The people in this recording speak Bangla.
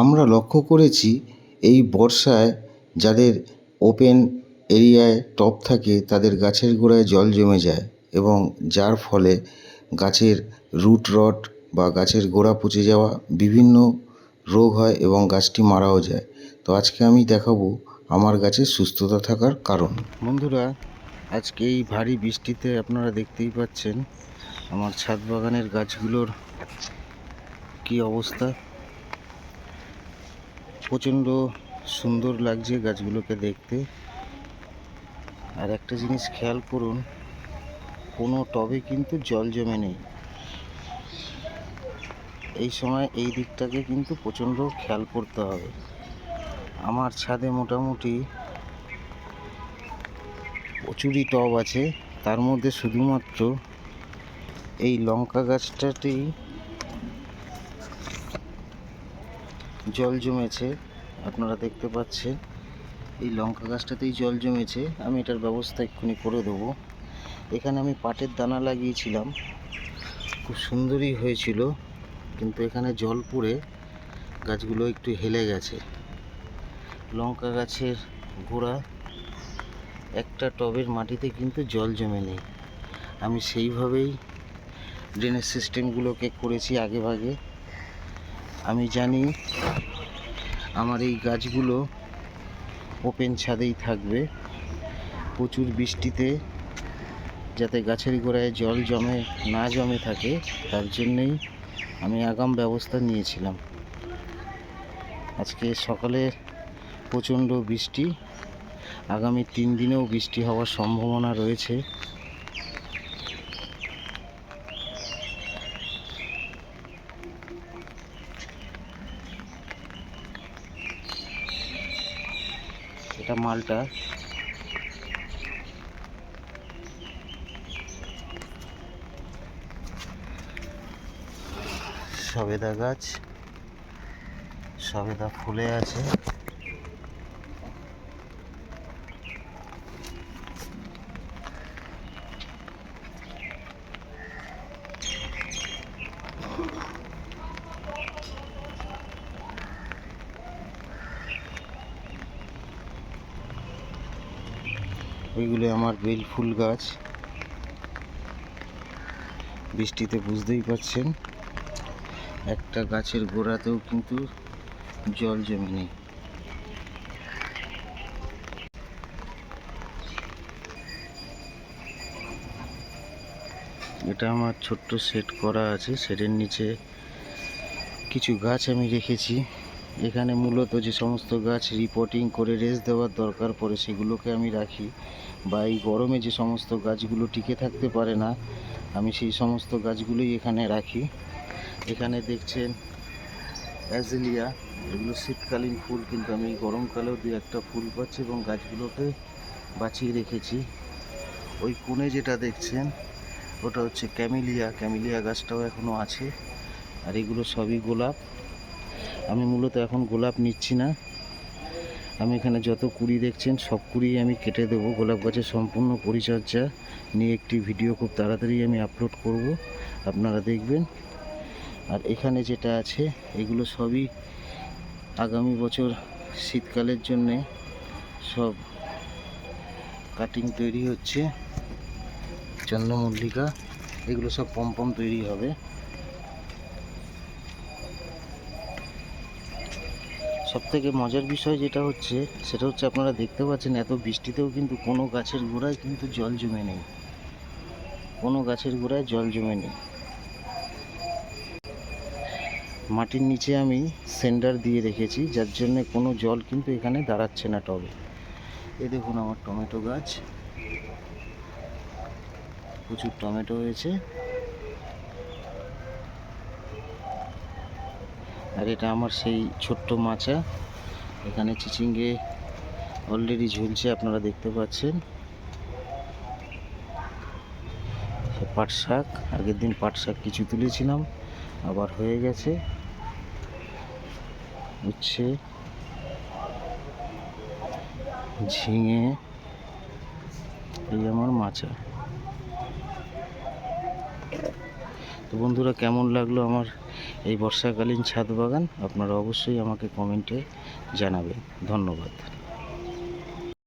আমরা লক্ষ্য করেছি এই বর্ষায় যাদের ওপেন এরিয়ায় টব থাকে তাদের গাছের গোড়ায় জল জমে যায় এবং যার ফলে গাছের রুট রট বা গাছের গোড়া পচে যাওয়া বিভিন্ন রোগ হয় এবং গাছটি মারাও যায়। তো আজকে আমি দেখাবো আমার গাছের সুস্থতা থাকার কারণ। বন্ধুরা, আজকে এই ভারী বৃষ্টিতে আপনারা দেখতেই পাচ্ছেন আমার ছাদ বাগানের গাছগুলোর কি অবস্থা। প্রচণ্ড সুন্দর লাগছে গাছগুলোকে দেখতে। আর একটা জিনিস খেয়াল করুন, কোনো টবে কিন্তু জল জমে নেই। এই সময় এই দিকটাকে কিন্তু প্রচণ্ড খেয়াল করতে হবে। আমার ছাদে মোটামুটি প্রচুরই টব আছে, তার মধ্যে শুধুমাত্র এই লঙ্কা গাছটাতেই জল জমেছে, আপনারা দেখতে পাচ্ছেন। এই লঙ্কা গাছটাতেই জল জমেছে, আমি এটার ব্যবস্থা এক্ষুনি করে দেবো। এখানে আমি পাটের দানা লাগিয়েছিলাম, খুব সুন্দরই হয়েছিল, কিন্তু এখানে জল পড়ে গাছগুলো একটু হেলে গেছে। লঙ্কা গাছের গোড়া একটা টবের মাটিতে কিন্তু জল জমে নেই। আমি সেইভাবেই ড্রেনেজ সিস্টেমগুলোকে করেছি আগে ভাগে। আমি জানি আমার এই গাছগুলো ওপেন ছাদেই থাকবে। প্রচুর বৃষ্টিতে যাতে গাছের গোড়ায় জল জমে, না জমে থাকে, তার জন্যেই আমি আগাম ব্যবস্থা নিয়েছিলাম। আজকে সকালে প্রচণ্ড বৃষ্টি, আগামী তিন দিনেও বৃষ্টি হওয়ার সম্ভাবনা রয়েছে। এটা মালটা। সবেদা গাছ সবেদা ফুলে আছে। ওইগুলো আমার বেল ফুল গাছ। বৃষ্টিতে বুঝতেই পারছেন, একটা গাছের গোড়াতেও কিন্তু জল জমে নেই এটা আমার ছোট্ট সেট করা আছে সেটের নিচে কিছু গাছ আমি রেখেছি। এখানে মূলত যে সমস্ত গাছ রিপোর্টিং করে রেস্ট দেওয়ার দরকার পড়ে সেগুলোকে আমি রাখি বা এই গরমে যে সমস্ত গাছগুলো টিকে থাকতে পারে না, আমি সেই সমস্ত গাছগুলোই এখানে রাখি। এখানে দেখছেন অ্যাজেলিয়া এগুলো শীতকালীন ফুল কিন্তু আমি গরমকালেও দু একটা ফুল পাচ্ছি এবং গাছগুলোকে বাঁচিয়ে রেখেছি। ওই কোণে যেটা দেখছেন, ওটা হচ্ছে ক্যামিলিয়া ক্যামিলিয়া গাছটাও এখনও আছে। আর এগুলো সবই গোলাপ। আমি মূলত এখন গোলাপ নিচ্ছি না। আমি এখানে যত কুড়ি দেখছেন, সব কুড়ি আমি কেটে দেবো। গোলাপ গাছের সম্পূর্ণ পরিচর্যা নিয়ে একটি ভিডিও খুব তাড়াতাড়ি আমি আপলোড করব। আপনারা দেখবেন। আর এখানে যেটা আছে, এগুলো সবই আগামী বছর শীতকালের জন্যে সব কাটিং তৈরি হচ্ছে। চন্দ্রমল্লিকা, এগুলো সব পম্পম তৈরি হবে। সব থেকে মজার বিষয় যেটা হচ্ছে, সেটা হচ্ছে আপনারা দেখতে পাচ্ছেন এত বৃষ্টিতেও কিন্তু কোনো গাছের গোড়ায় কিন্তু জল জমে নেই। কোনো গাছের গোড়ায় জল জমে নেই। মাটির নিচে আমি সেন্ডার দিয়ে রেখেছি, যার জন্য কোনো জল কিন্তু এখানে দাঁড়াচ্ছে না টবে। এ দেখুন আমার টমেটো গাছ। প্রচুর টমেটো হয়েছে। আর এটা আমার সেই ছোট্ট মাচা এখানে চিচিঙ্গে অলরেডি ঝুলছে, আপনারা দেখতে পাচ্ছেন। পাট শাক, আগের দিন পাট শাক কিছু তুলেছিলাম, আবার হয়ে গেছে। উচ্ছে ঝিঙে, এই আমার মাচা তো বন্ধুরা, কেমন লাগল আমার এই বর্ষাকালীন ছাদ বাগান আপনারা অবশ্যই আমাকে কমেন্টে জানাবেন। ধন্যবাদ।